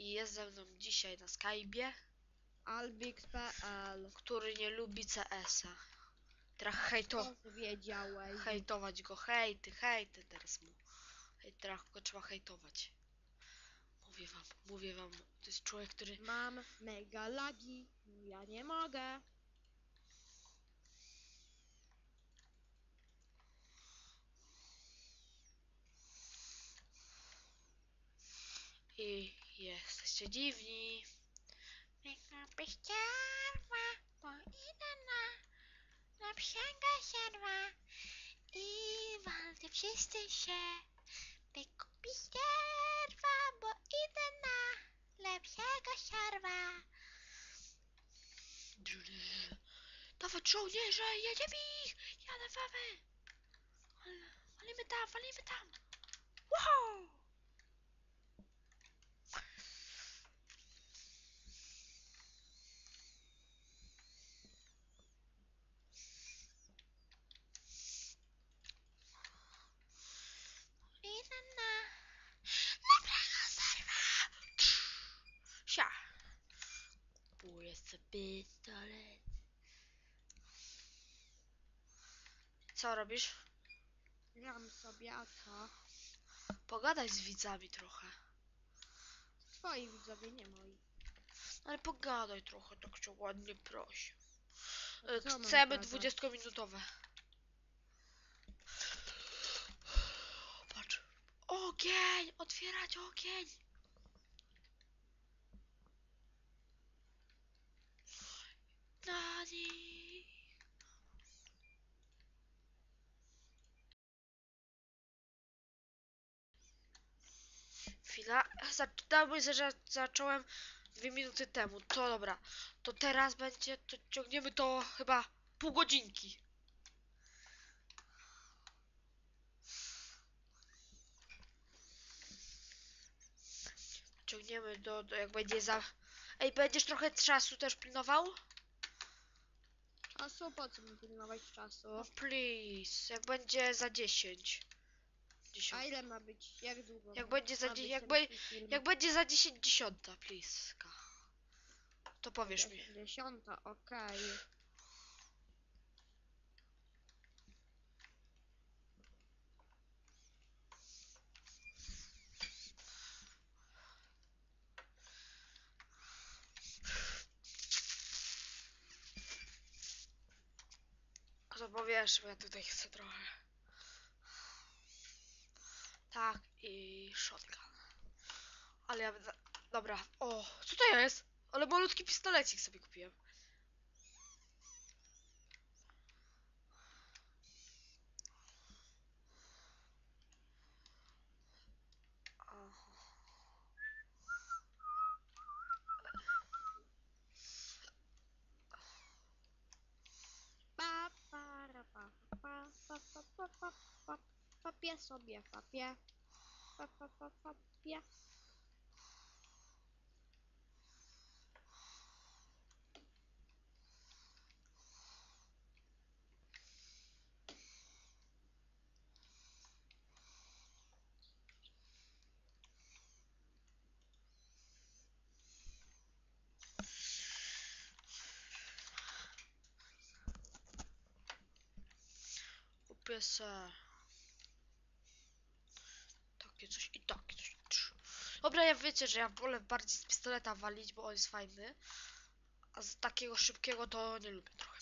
i jest ze mną dzisiaj na Skype'ie, Albix.pl który nie lubi CS-a. Teraz hejto, To wiedziałeś. hejtować go, hejty, hejty teraz mu. Hej, teraz go trzeba hejtować. Mówię wam, mówię wam, to jest człowiek, który... Mam mega lagi. Ja nie mogę. I jesteście dziwni. Piękna piściarma, bo idę na, na siarma i walcie wszyscy się. Piękna piściarma, bo idę na lepszego siarma. Dawać żołnierze, jedziemy ich! Jadę wamy! Walimy tam, walimy tam! Wow! Idę na lepszego serwa! Sia! Sobie pistolet. Co robisz? Gram sobie, a co? Pogadaj z widzami trochę. Twoi widzowie, nie moi. Ale pogadaj trochę, tak cię ładnie prosi. E, Co mam Chcemy gadać? 20-minutowe. Patrz. Ogień! Otwierać ogień! Chwila. Zaczynamy, że zacząłem dwie minuty temu. To dobra. To teraz będzie, to ciągniemy to chyba pół godzinki. Ciągniemy do, do jak będzie za... Ej, będziesz trochę czasu też pilnował? Czasu? Po co mi pilnować czasu? No please, jak będzie za 10. 10. A ile ma być? Jak długo? Jak będzie za ma dzie- być jak ten be- film? Jak będzie za 10 dziesiąta, please. Ka. To powiesz mi. Dziesiąta, okej. To powiesz, bo ja tutaj chcę trochę tak i shotgun. Ale ja będę... Dobra. O, co to jest? Ale malutki pistolecik sobie kupiłem. Papie sobie, papie. papapapapia. Pessoal. Coś i takie coś. Trz. Dobra, ja wiecie, że ja wolę bardziej z pistoleta walić, bo on jest fajny. A z takiego szybkiego to nie lubię trochę.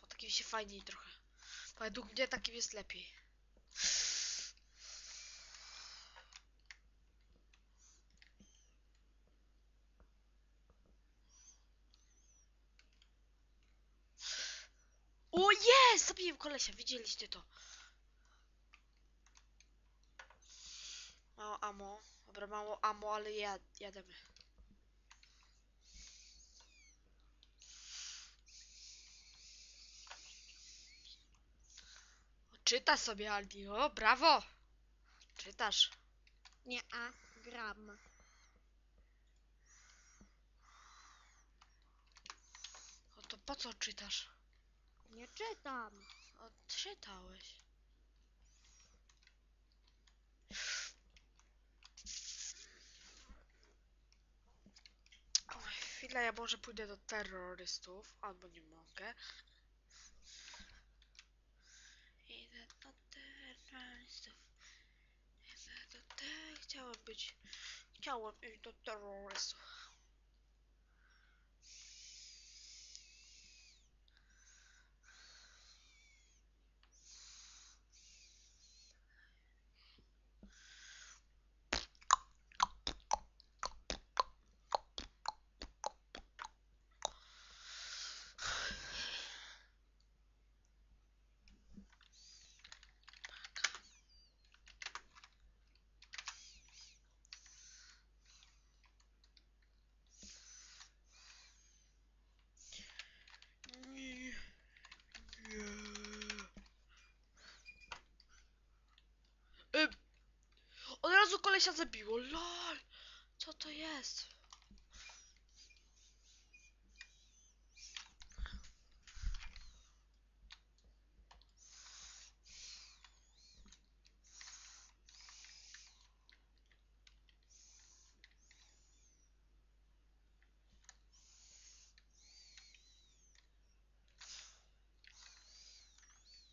Bo takim się fajniej trochę. Według mnie takim jest lepiej. O jest! Zabiłem kolesia, widzieliście to. Mało amo. Dobra, mało amo, ale jad jademy. Czyta sobie Aldi, o brawo! Czytasz. Nie, a, gram. O to po co czytasz? Nie czytam. O, czytałeś. Chwilę, ja może pójdę do terrorystów, albo nie mogę. Idę do terrorystów. Idę do te... Chciałem być... Chciałem iść do terrorystów. Nie. Nie. Y, Od razu kolesia zabiło. LOL! Co to jest?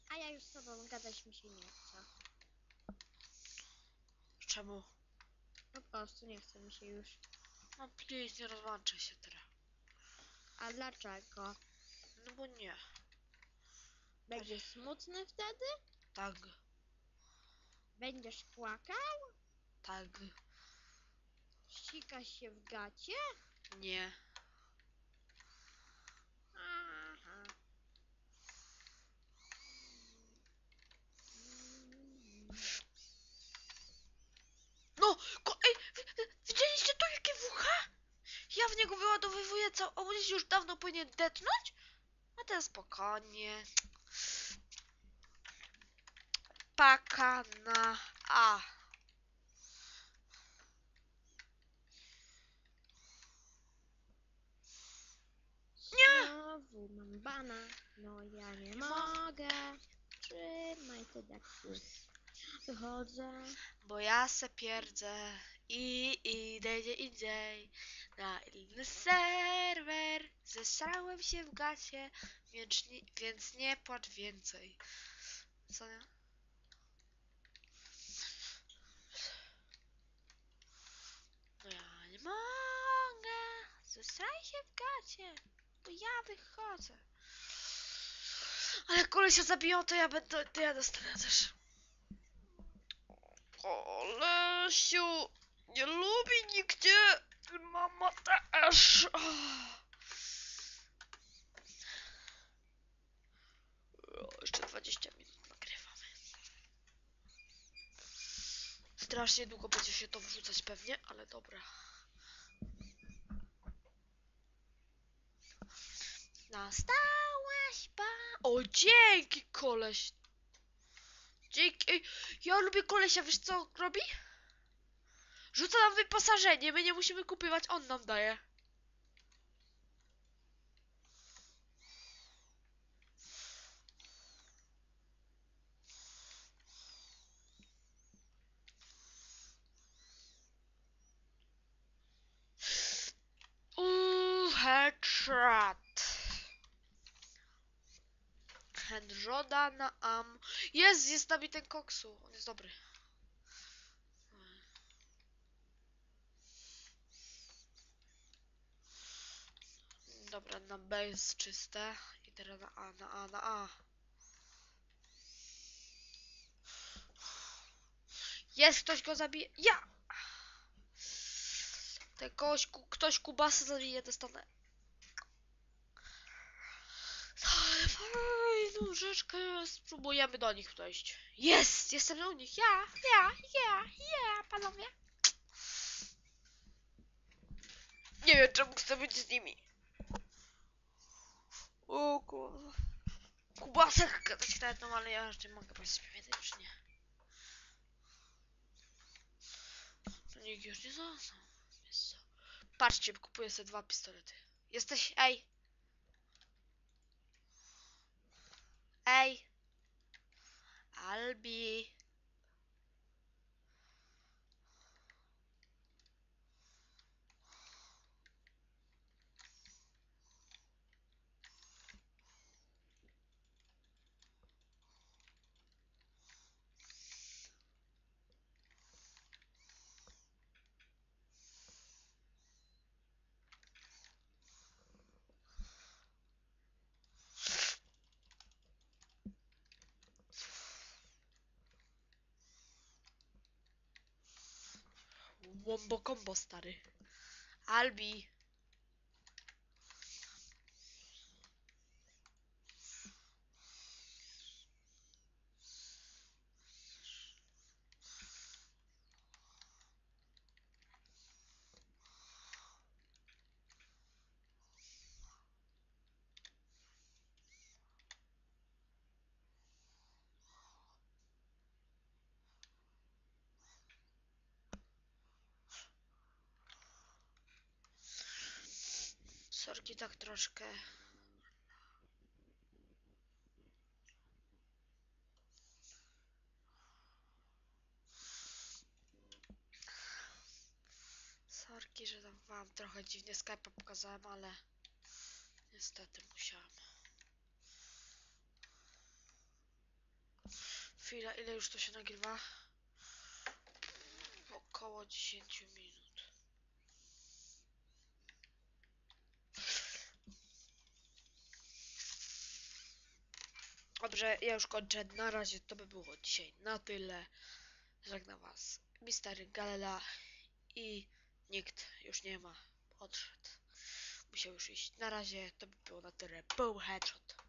A ja już z tobą gadać mi się nie chce. Czemu? Po prostu nie chce mi się już. No please, nie rozłączę się teraz. A dlaczego? No bo nie. Będziesz smutny wtedy? Tak, Będziesz płakał? tak, Ścikasz się w gacie? nie. Aha. No, ko ej, wy, wy, widzieliście to jakie wucha? Ja w niego wyładowywuję całą, a on już dawno powinien detnąć? A ten spokojnie. Paka na A. Znowu mam bana. No ja nie mogę. Trzymaj te deksy. Wychodzę. Bo ja se pierdzę i idę indziej na inny serwer. Zesrałem się w gacie, więc nie, więc nie płacz więcej. Co nie? No ja nie mogę. Zesraj się w gacie, bo ja wychodzę. Ale koleś się zabiją, to ja będę, to ja dostanę też. Kolesiu, nie lubi nigdzie. Mama też. Jeszcze 20 minut nagrywamy. Strasznie długo będzie się to wrzucać pewnie, ale dobra. Nastałaś pa... O, dzięki koleś. Dzięki. Ja lubię kolesia, wiesz co robi? Rzuca nam wyposażenie, my nie musimy kupywać, on nam daje. Headshot. Headshota na am. Jest, jest nami ten koksu. On jest dobry. Dobra, na B jest czyste. I teraz na A, na A, na A. Jest, ktoś go zabije. Ja! Ten kogoś, ktoś kubasy zabije, dostanę. Fajną rzeczkę, spróbujemy do nich dojść. Jest! Jestem u nich. Ja, ja, ja, ja, panowie. Nie wiem, czemu chcę być z nimi. O kurwa. Kubasek gadać nawet, no ale ja raczej mogę być śpiewać, czy nie? To nikt już nie został. Patrzcie, kupuję sobie dwa pistolety. Jesteś, ej. Ej. Albi. Wombo combo, stary. Albi. Sorki tak troszkę. Sorki, że tam wam trochę dziwnie Skype'a pokazałem, ale niestety musiałem. Chwila, ile już to się nagrywa? Około 10 minut. Dobrze, ja już kończę. Na razie to by było dzisiaj na tyle. Żegnam was. Mister Galela i nikt już nie ma. Odszedł. Musiał już iść. Na razie to by było na tyle. Boom headshot.